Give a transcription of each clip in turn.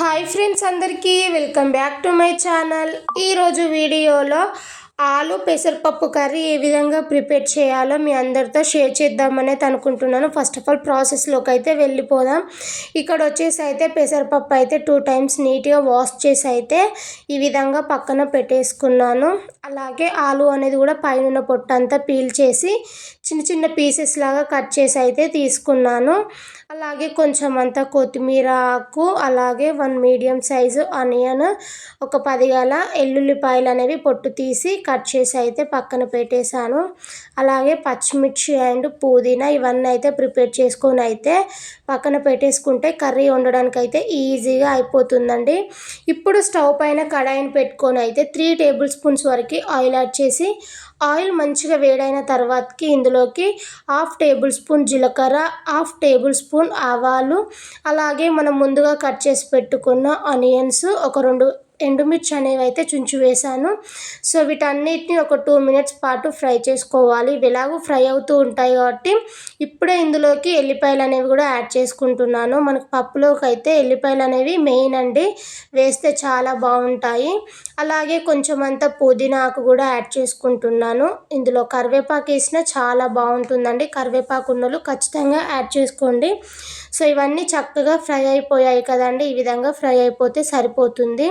Hi friends అందరికీ welcome back to my channel. ఈరోజు వీడియోలో ఆలు పెసరపప్పు కర్రీ ఏ విధంగా ప్రిపేర్ చేయాలో మీ అందరితో షేర్ చేద్దామనేది అనుకుంటున్నాను. ఫస్ట్ ఆఫ్ ఆల్ ప్రాసెస్లోకి అయితే వెళ్ళిపోదాం. ఇక్కడ వచ్చేసి అయితే పెసరపప్పు అయితే టూ టైమ్స్ నీట్గా వాష్ చేసి అయితే ఈ విధంగా పక్కన పెట్టేసుకున్నాను. అలాగే ఆలు అనేది కూడా పైన పొట్టంతా పీల్ చేసి చిన్న చిన్న పీసెస్ లాగా కట్ చేసి అయితే తీసుకున్నాను. అలాగే కొంచెం అంతా కొత్తిమీర ఆకు అలాగే వన్ మీడియం సైజు ఆనియన్ ఒక పది గల ఎల్లుల్లిపాయలు అనేవి పొట్టు తీసి కట్ చేసి అయితే పక్కన పెట్టేశాను. అలాగే పచ్చిమిర్చి అండ్ పుదీనా ఇవన్నీ అయితే ప్రిపేర్ చేసుకొని అయితే పక్కన పెట్టేసుకుంటే కర్రీ వండడానికి అయితే ఈజీగా అయిపోతుందండి. ఇప్పుడు స్టవ్ పైన కడాయిని పెట్టుకొని అయితే త్రీ టేబుల్ స్పూన్స్ వరకు ఆయిల్ యాడ్ చేసి ఆయిల్ మంచిగా వేడైన తర్వాతకి ఇందులోకి హాఫ్ టేబుల్ స్పూన్ జీలకర్ర హాఫ్ టేబుల్ స్పూన్ ఆవాలు అలాగే మనం ముందుగా కట్ చేసి పెట్టుకున్న ఆనియన్స్ ఒక రెండు ఎండుమిర్చి అనేవి అయితే చుంచి వేసాను సో వీటన్నిటిని ఒక టూ మినిట్స్ పాటు ఫ్రై చేసుకోవాలి. ఇవి ఎలాగో ఫ్రై అవుతూ ఉంటాయి కాబట్టి ఇప్పుడే ఇందులోకి ఎల్లిపాయలు అనేవి కూడా యాడ్ చేసుకుంటున్నాను. మనకు పప్పులోకి అయితే ఎల్లిపాయలు అనేవి మెయిన్ అండి. వేస్తే చాలా బాగుంటాయి. అలాగే కొంచెం అంతా పుదీనా ఆకు కూడా యాడ్ చేసుకుంటున్నాను. ఇందులో కరివేపాకు వేసినా చాలా బాగుంటుందండి. కరివేపాకు ఉన్నలు ఖచ్చితంగా యాడ్ చేసుకోండి. సో ఇవన్నీ చక్కగా ఫ్రై అయిపోయాయి కదండి. ఈ విధంగా ఫ్రై అయిపోతే సరిపోతుంది.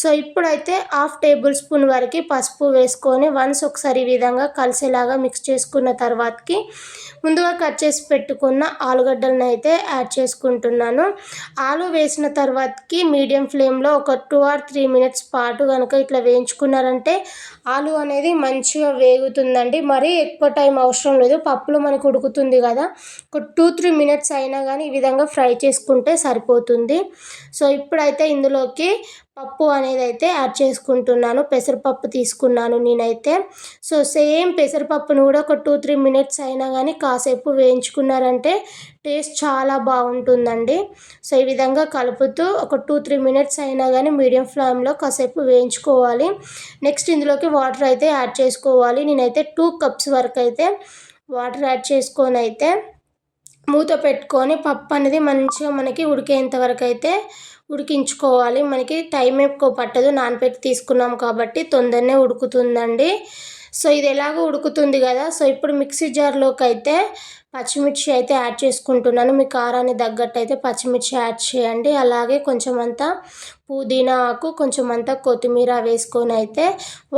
సో ఇప్పుడైతే హాఫ్ టేబుల్ స్పూన్ వరకు పసుపు వేసుకొని వన్స్ ఒకసారి ఈ విధంగా కలిసేలాగా మిక్స్ చేసుకున్న తర్వాతకి ముందుగా కట్ చేసి పెట్టుకున్న ఆలుగడ్డలను అయితే యాడ్ చేసుకుంటున్నాను. ఆలు వేసిన తర్వాతకి మీడియం ఫ్లేమ్లో ఒక టూ ఆర్ త్రీ మినిట్స్ పాటు కనుక ఇట్లా వేయించుకున్నారంటే ఆలు అనేది మంచిగా వేగుతుందండి. మరీ ఎక్కువ టైం అవసరం లేదు. పప్పులు మనకు ఉడుకుతుంది కదా. ఒక టూ త్రీ మినిట్స్ అయినా కానీ ఈ విధంగా ఫ్రై చేసుకుంటే సరిపోతుంది. సో ఇప్పుడైతే ఇందులోకి పప్పు అనేది అయితే యాడ్ చేసుకుంటున్నాను. పెసరపప్పు తీసుకున్నాను నేనైతే. సో సేమ్ పెసరపప్పును కూడా ఒక టూ త్రీ మినిట్స్ అయినా కానీ కాసేపు వేయించుకున్నారంటే టేస్ట్ చాలా బాగుంటుందండి. సో ఈ విధంగా కలుపుతూ ఒక టూ త్రీ మినిట్స్ అయినా కానీ మీడియం ఫ్లేమ్లో కాసేపు వేయించుకోవాలి. నెక్స్ట్ ఇందులోకి వాటర్ అయితే యాడ్ చేసుకోవాలి. నేనైతే టూ కప్స్ వరకు అయితే వాటర్ యాడ్ చేసుకొని అయితే మూత పెట్టుకొని పప్పు అనేది మంచిగా మనకి ఉడికేంత వరకు అయితే ఉడికించుకోవాలి. మనకి టైం ఎక్కువ పట్టదు. నానపెట్టి తీసుకున్నాం కాబట్టి తొందరనే ఉడుకుతుందండి. సో ఇది ఎలాగో ఉడుకుతుంది కదా. సో ఇప్పుడు మిక్సీ జార్లోకి అయితే పచ్చిమిర్చి అయితే యాడ్ చేసుకుంటున్నాను. మీ కారాన్ని తగ్గట్టు అయితే పచ్చిమిర్చి యాడ్ చేయండి. అలాగే కొంచెం అంతా పుదీనా ఆకు కొంచెం అంతా కొత్తిమీర వేసుకొని అయితే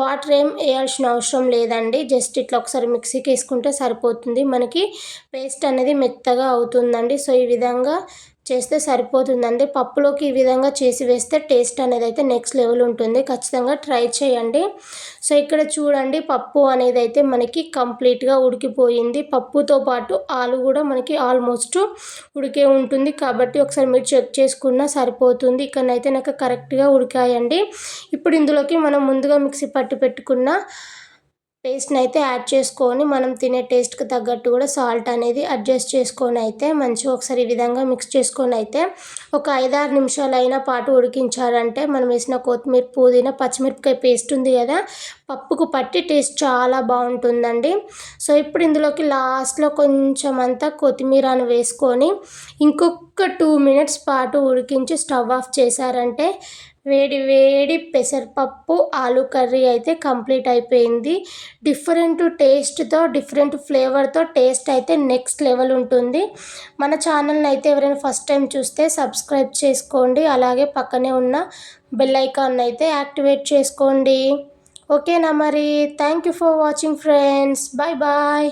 వాటర్ ఏం వేయాల్సిన అవసరం లేదండి. జస్ట్ ఇట్లా ఒకసారి మిక్సీకి వేసుకుంటే సరిపోతుంది. మనకి పేస్ట్ అనేది మెత్తగా అవుతుందండి. సో ఈ విధంగా చేస్తే సరిపోతుందండి. పప్పులోకి ఈ విధంగా చేసి వేస్తే టేస్ట్ అనేది అయితే నెక్స్ట్ లెవెల్ ఉంటుంది. ఖచ్చితంగా ట్రై చేయండి. సో ఇక్కడ చూడండి పప్పు అనేది అయితే మనకి కంప్లీట్గా ఉడికిపోయింది. పప్పుతో పాటు ఆలు కూడా మనకి ఆల్మోస్ట్ ఉడికే ఉంటుంది. కాబట్టి ఒకసారి మీరు చెక్ చేసుకున్నా సరిపోతుంది. ఇక్కడనైతే నాకు కరెక్ట్గా ఉడికాయండి. ఇప్పుడు ఇందులోకి మనం ముందుగా మిక్సీ పట్టి పెట్టుకున్న పేస్ట్ని అయితే యాడ్ చేసుకొని మనం తినే టేస్ట్కి తగ్గట్టు కూడా సాల్ట్ అనేది అడ్జస్ట్ చేసుకొని అయితే మంచిగా ఒకసారి ఈ విధంగా మిక్స్ చేసుకొని అయితే ఒక ఐదారు నిమిషాలు పాటు ఉడికించారంటే మనం వేసిన కొత్తిమీర పుదీనా పచ్చిమిరపకాయ పేస్ట్ ఉంది కదా పప్పుకు పట్టి టేస్ట్ చాలా బాగుంటుందండి. సో ఇప్పుడు ఇందులోకి లాస్ట్లో కొంచెం అంతా కొత్తిమీరను వేసుకొని ఇంకొక టూ మినిట్స్ పాటు ఉడికించి స్టవ్ ఆఫ్ చేశారంటే వేడి వేడి పెసరపప్పు ఆలు కర్రీ అయితే కంప్లీట్ అయిపోయింది. డిఫరెంట్ టేస్ట్తో డిఫరెంట్ ఫ్లేవర్తో టేస్ట్ అయితే నెక్స్ట్ లెవెల్ ఉంటుంది. మన ఛానల్ని అయితే ఎవరైనా ఫస్ట్ టైం చూస్తే సబ్స్క్రైబ్ చేసుకోండి. అలాగే పక్కనే ఉన్న బెల్ ఐకాన్ అయితే యాక్టివేట్ చేసుకోండి. ఓకేనా మరి thank you for watching friends bye bye